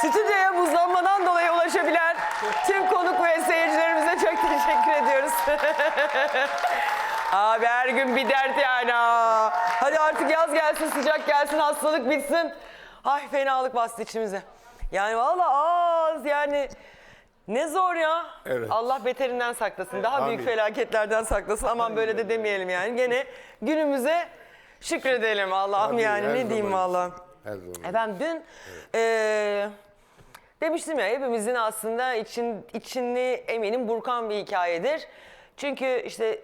Stüdyoya buzlanmadan dolayı ulaşabilen tüm konuk ve seyircilerimize çok teşekkür ediyoruz. Abi her gün bir dert yani. aa. Hadi artık yaz gelsin, sıcak gelsin, hastalık bitsin. Ay fenalık bastı içimize. Yani valla az yani ne zor ya. Evet. Allah beterinden saklasın. Daha büyük Amin. felaketlerden saklasın. Aman böyle de demeyelim yani. Gene günümüze şükredelim Allah'ım yani her ne diyeyim zaman. valla. Her zaman. Efendim dün eee, demiştim ya hepimizin aslında için, içini eminim burkan bir hikayedir. Çünkü işte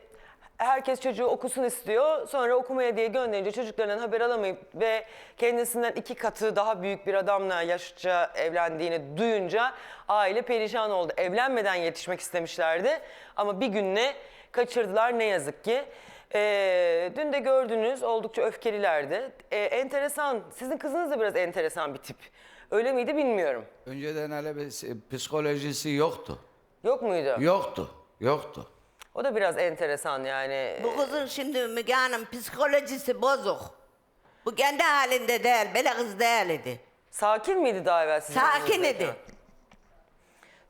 herkes çocuğu okusun istiyor. Sonra okumaya diye gönderince çocuklarından haber alamayıp ve kendisinden iki katı daha büyük bir adamla yaşça evlendiğini duyunca aile perişan oldu. Evlenmeden yetişmek istemişlerdi ama bir günle kaçırdılar ne yazık ki. Ee, dün de gördünüz oldukça öfkelilerdi. Ee, enteresan, sizin kızınız da biraz enteresan bir tip. Öyle miydi bilmiyorum. Önceden hele bir psikolojisi yoktu. Yok muydu? Yoktu. Yoktu. O da biraz enteresan yani. Bu kızın şimdi Müge Hanım psikolojisi bozuk. Bu kendi halinde değil, böyle kız değil idi. Sakin miydi daha evvel sizin Sakin kızınız? idi.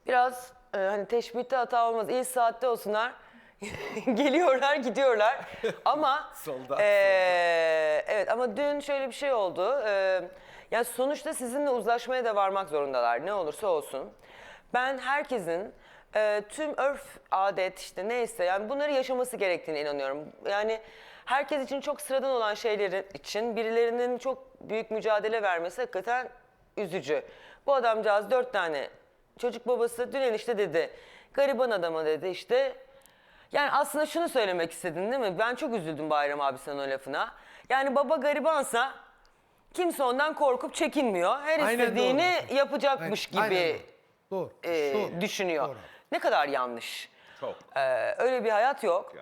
Biraz e, hani teşbihte hata olmaz. İyi saatte olsunlar. Geliyorlar gidiyorlar. Ama Solda, e, evet ama dün şöyle bir şey oldu. E, yani sonuçta sizinle uzlaşmaya da varmak zorundalar. Ne olursa olsun. Ben herkesin e, tüm örf, adet işte neyse yani bunları yaşaması gerektiğine inanıyorum. Yani herkes için çok sıradan olan şeylerin için birilerinin çok büyük mücadele vermesi hakikaten üzücü. Bu adamcağız dört tane çocuk babası dün enişte dedi. Gariban adama dedi işte. Yani aslında şunu söylemek istedin değil mi? Ben çok üzüldüm Bayram abi sana o lafına. Yani baba garibansa kimse ondan korkup çekinmiyor. Her Aynen istediğini doğru. yapacakmış Aynen gibi doğru. Doğru. e, Doğru. düşünüyor. Doğru. Ne kadar yanlış. Çok. Ee, öyle bir hayat yok.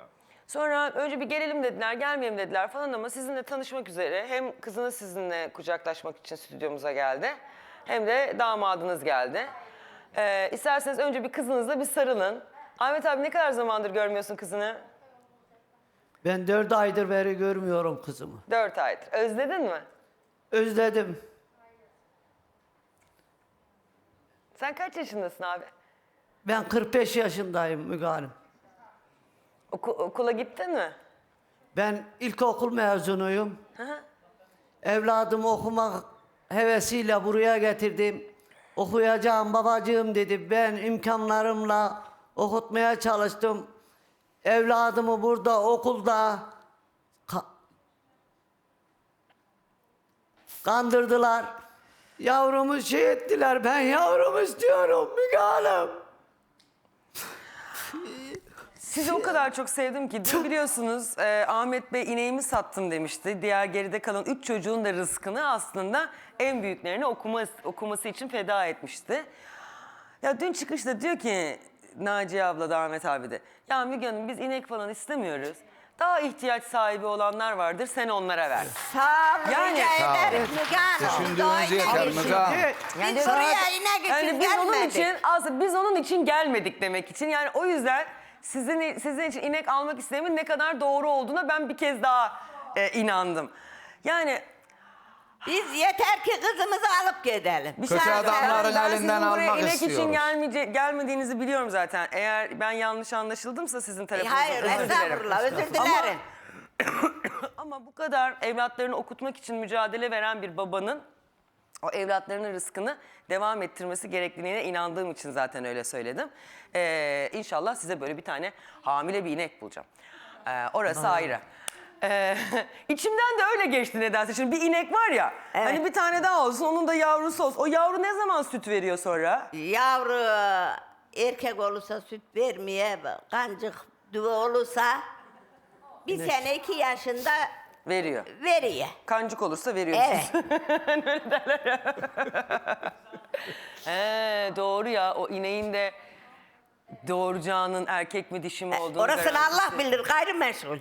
Sonra önce bir gelelim dediler, gelmeyelim dediler falan ama sizinle tanışmak üzere hem kızınız sizinle kucaklaşmak için stüdyomuza geldi hem de damadınız geldi. Ee, isterseniz önce bir kızınızla bir sarılın. Ahmet abi ne kadar zamandır görmüyorsun kızını? Ben dört aydır beri görmüyorum kızımı. Dört aydır. Özledin mi? Özledim. Sen kaç yaşındasın abi? Ben 45 yaşındayım Müge Hanım. Oku- okula gittin mi? Ben ilkokul mezunuyum. Evladımı okumak hevesiyle buraya getirdim. Okuyacağım babacığım dedi. Ben imkanlarımla okutmaya çalıştım. Evladımı burada okulda kandırdılar. Yavrumu şey ettiler. Ben yavrumu istiyorum Müge Hanım. Sizi o kadar çok sevdim ki dün biliyorsunuz e, Ahmet Bey ineğimi sattın demişti. Diğer geride kalan üç çocuğun da rızkını aslında en büyüklerini okuma, okuması için feda etmişti. Ya dün çıkışta diyor ki Naciye abla da Ahmet abi de ya Müge Hanım biz inek falan istemiyoruz. Daha ihtiyaç sahibi olanlar vardır sen onlara ver. Sağ olun, Yani- rica Sağ olun. ederim Müge Hanım. Düşündüğünüz yeter Müge Hanım. Yani Biz buraya inek için Yani biz onun gelmedik. için aslında biz onun için gelmedik demek için. Yani o yüzden sizin sizin için inek almak istememin ne kadar doğru olduğuna ben bir kez daha e, inandım. Yani Biz yeter ki kızımızı alıp gidelim. bir Kötü şey adamların ben elinden sizin buraya almak inek için istiyoruz. gelmeyece, gelmediğinizi biliyorum zaten. Eğer ben yanlış anlaşıldımsa sizin tarafınızdan Hayır, özür dilerim. estağfurullah, özür dilerim. Ama bu kadar evlatlarını okutmak için mücadele veren bir babanın o evlatlarının rızkını devam ettirmesi gerektiğine inandığım için zaten öyle söyledim. Ee, inşallah size böyle bir tane hamile bir inek bulacağım. Ee, orası ayrı. Ee, içimden de öyle geçti nedense. Şimdi bir inek var ya, Evet. hani bir tane daha olsun, onun da yavrusu olsun. O yavru ne zaman süt veriyor sonra? Yavru erkek olursa süt vermeye, kancık düve olursa bir sene iki yaşında Veriyor. veriyor. Kancık olursa veriyor. Evet. He, doğru ya, o ineğin de doğuracağının erkek mi dişi mi olduğunu Orasını garantisi- Allah bilir gayrimeşgul.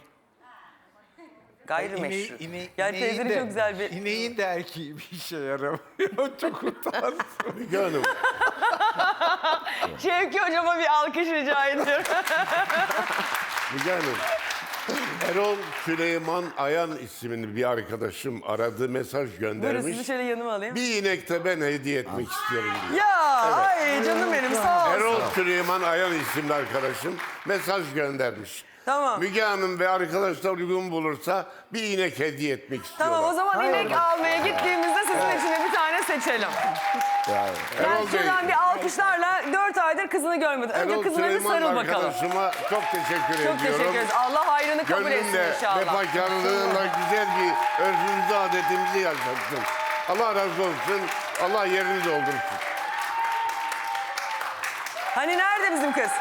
Gayrimeşru. İne, ine, ya ineğin teyzenin de- çok güzel bir... İneğin de erkeği bir işe yaramıyor. Çok utansın. Müge Hanım. Şevki hocama bir alkış rica ediyorum. Müge Hanım. Erol Süleyman Ayan isimli bir arkadaşım aradı mesaj Buyurun göndermiş. sizi şöyle yanıma alayım. Bir inek de ben hediye etmek istiyorum diyor. Ya ay canım benim sağ ol. Erol Süleyman Ayan isimli arkadaşım mesaj göndermiş. Tamam. Müge Hanım ve arkadaşlar uygun bulursa bir inek hediye etmek istiyorlar. Tamam o zaman inek almaya gittiğimizde sizin için de bir tane seçelim. Yani Bey, şuradan bir alkışlarla dört aydır kızını görmedin. Önce Erol kızına bir sarıl bakalım. arkadaşıma çok teşekkür Çok ediyorum. teşekkür ederiz. Allah hayrını kabul etsin Gönlünle, inşallah. vefakarlığıyla güzel bir örfümüzü, adetimizi yaşattın. Allah razı olsun. Allah yerini doldursun. Hani nerede bizim kız?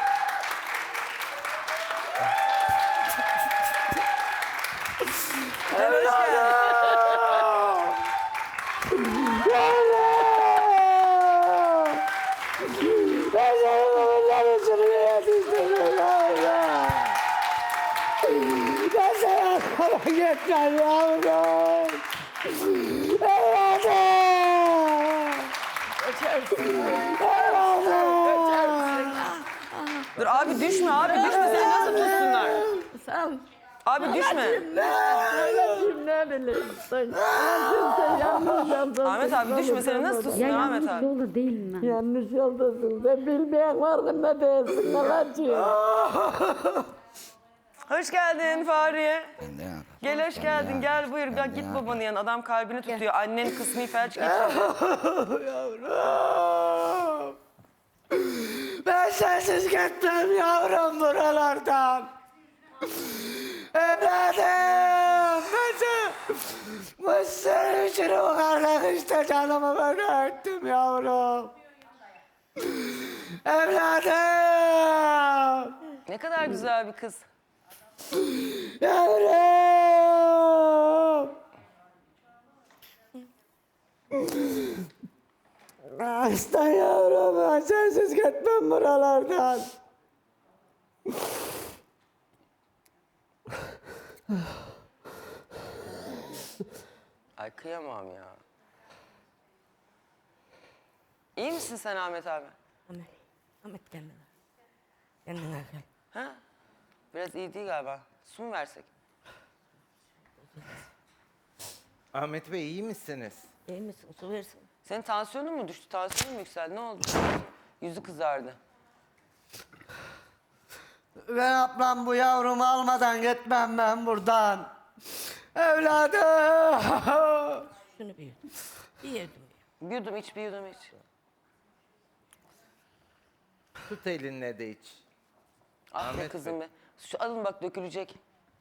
Dur abi düşme abi düşme. Seni nasıl tutsunlar? Abi düşme. Ahmet abi düşme seni nasıl tutsunlar Ahmet abi? olur değil mi? Yanlış yoldasın. Sen bilmeyen farkında değilsin. Anacığım. Hoş geldin Fahriye. Ben. Gel hoş geldin gel buyur gel, git babanın yanına adam kalbini tutuyor annen kısmi felç geçirdi. Yavrum. Ben sensiz gitmem yavrum buralardan. Evladım. Ben sen... Bu senin için o kadar işte canımı ben ettim yavrum. Evladım. Ne kadar güzel bir kız. Yavrum. Hasta yavrum, ben sensiz gitmem buralardan. Ay kıyamam ya. İyi misin sen Ahmet abi? Ahmet, Ahmet kendine. Kendine gel. Ha? Biraz iyi değil galiba. Su mu versek? Ahmet Bey iyi misiniz? İyi misin? Su versin. Senin tansiyonun mu düştü? Tansiyonun mu yükseldi? Ne oldu? Yüzü kızardı. Ben ablam bu yavrumu almadan gitmem ben buradan. Evladım. Şunu bir yudum. Bir yudum. Bir yudum iç, bir yudum iç. Tut elinle de iç. Ah be Ahmet kızım be. Şu alın bak dökülecek.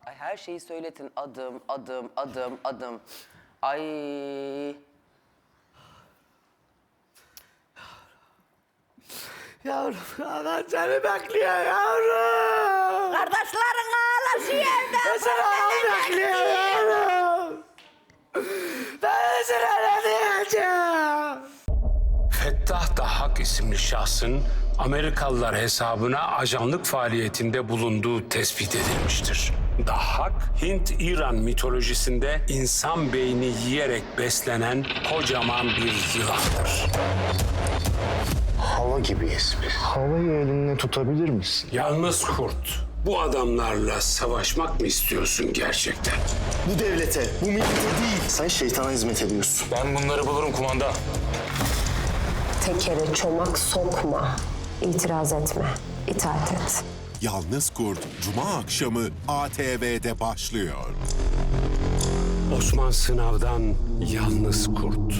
Ay her şeyi söyletin. Adım, adım, adım, adım. Ay. Yavrum, anan seni bekliyor yavrum. Kardeşlerin ağlaşı yerde. Seni anan bekliyor yavrum. Ben sana ne diyeceğim? Fettah Dahak isimli şahsın Amerikalılar hesabına ajanlık faaliyetinde bulunduğu tespit edilmiştir. Dahak, Hint-İran mitolojisinde insan beyni yiyerek beslenen kocaman bir yılandır. Hava gibiyiz biz. Havayı elinle tutabilir misin? Yalnız kurt, bu adamlarla savaşmak mı istiyorsun gerçekten? Bu devlete, bu millete değil. Sen şeytana hizmet ediyorsun. Ben bunları bulurum kumanda. Tekere çomak sokma. İtiraz etme. İtaat et. Yalnız Kurt Cuma akşamı ATV'de başlıyor. Osman Sınav'dan Yalnız Kurt.